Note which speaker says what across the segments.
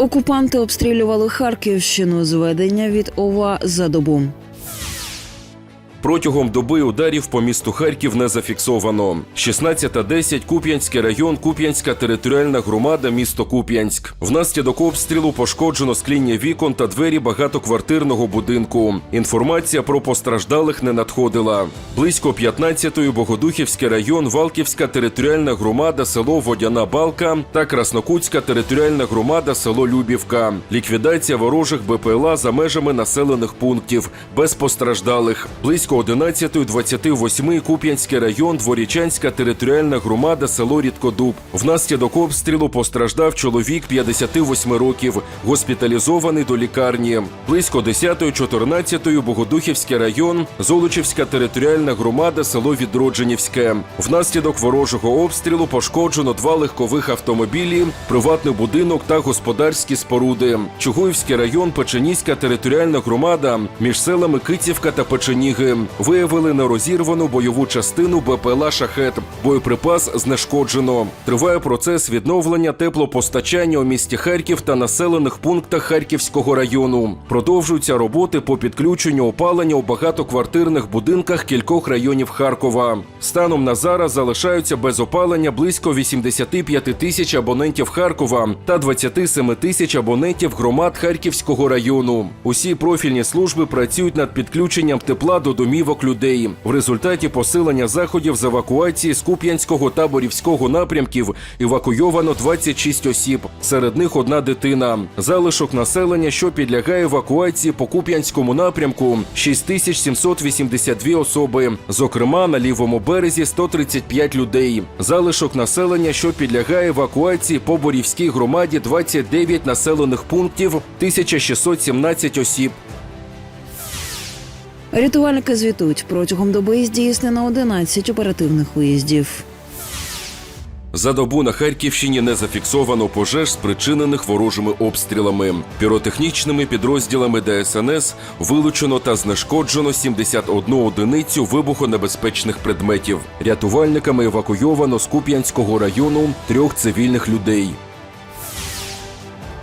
Speaker 1: Окупанти обстрілювали Харківщину. Зведення від ОВА за добу.
Speaker 2: Протягом доби ударів по місту Харків не зафіксовано. 16.10 Куп'янський район, Куп'янська територіальна громада, місто Куп'янськ. Внаслідок обстрілу пошкоджено скління вікон та двері багатоквартирного будинку. Інформація про постраждалих не надходила. Близько 15-ї Богодухівський район, Валківська територіальна громада, село Водяна Балка та Краснокутська територіальна громада, село Любівка. Ліквідація ворожих БПЛА за межами населених пунктів без постраждалих. Близько 11.28 Куп'янський район, Дворічанська територіальна громада, село Рідкодуб. Внаслідок обстрілу постраждав чоловік 58 років, госпіталізований до лікарні. Близько 10.14 Богодухівський район, Золочівська територіальна громада, село Відродженівське. Внаслідок ворожого обстрілу пошкоджено два легкових автомобілі, приватний будинок та господарські споруди. Чугуївський район, Печеніська територіальна громада між селами Кицівка та Печеніги виявили нерозірвану бойову частину БПЛА Шахет. Боєприпас знешкоджено. Триває процес відновлення теплопостачання у місті Харків та населених пунктах Харківського району. Продовжуються роботи по підключенню опалення у багатоквартирних будинках кількох районів Харкова. Станом на зараз залишаються без опалення близько 85 тисяч абонентів Харкова та 27 тисяч абонентів громад Харківського району. Усі профільні служби працюють над підключенням тепла до домівок людей. В результаті посилення заходів з евакуації з Куп'янського та Борівського напрямків евакуйовано 26 осіб. Серед них одна дитина. Залишок населення, що підлягає евакуації по Куп'янському напрямку 6782 особи. Зокрема, на лівому березі 135 людей. Залишок населення, що підлягає евакуації по Борівській громаді 29 населених пунктів, 1617 осіб.
Speaker 1: Рятувальники звітують протягом доби здійснено 11 оперативних виїздів.
Speaker 2: За добу на Харківщині не зафіксовано пожеж, спричинених ворожими обстрілами. Піротехнічними підрозділами ДСНС вилучено та знешкоджено 71 одиницю вибухонебезпечних предметів. Рятувальниками евакуйовано з Куп'янського району трьох цивільних людей.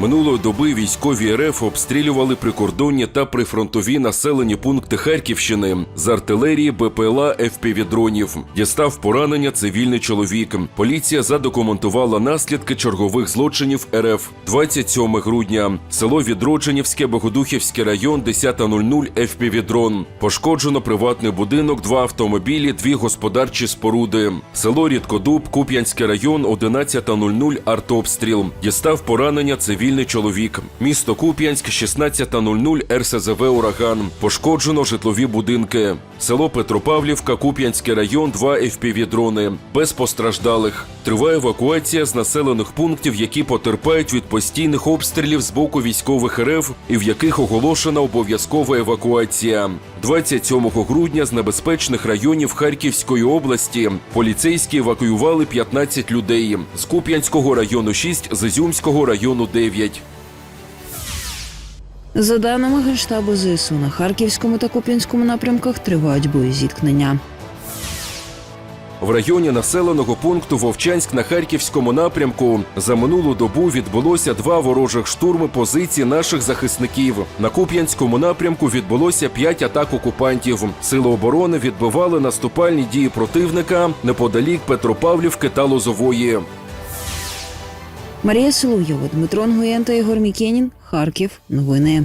Speaker 2: Минулої доби військові РФ обстрілювали прикордонні та прифронтові населені пункти Харківщини з артилерії, БПЛА, ФПВ-дронів. Дістав поранення цивільний чоловік. Поліція задокументувала наслідки чергових злочинів РФ 27 грудня. Село Відродженівське, Богодухівський район, 10.00 ФПВ-дрон. Пошкоджено приватний будинок, два автомобілі, дві господарчі споруди. Село Рідкодуб, Куп'янський район, 11.00 артобстріл. Дістав поранення цивільний чоловік. Місто Куп'янськ, 16.00 РСЗВ «Ураган». Пошкоджено житлові будинки. Село Петропавлівка, Куп'янський район, 2 FPV-дрони. Без постраждалих. Триває евакуація з населених пунктів, які потерпають від постійних обстрілів з боку військових РФ і в яких оголошена обов'язкова евакуація. 27 грудня з небезпечних районів Харківської області поліцейські евакуювали 15 людей. З Куп'янського району 6, з Ізюмського району 9.
Speaker 1: За даними Генштабу ЗСУ, на Харківському та Куп'янському напрямках тривають боєзіткнення.
Speaker 2: В районі населеного пункту Вовчанськ на Харківському напрямку за минулу добу відбулося два ворожих штурми позицій наших захисників. На Куп'янському напрямку відбулося п'ять атак окупантів. Сили оборони відбивали наступальні дії противника неподалік Петропавлівки та Лозової.
Speaker 1: Марія Соловйова, Дмитро Нгуєн та Ігор Мікенін. Харків. Новини.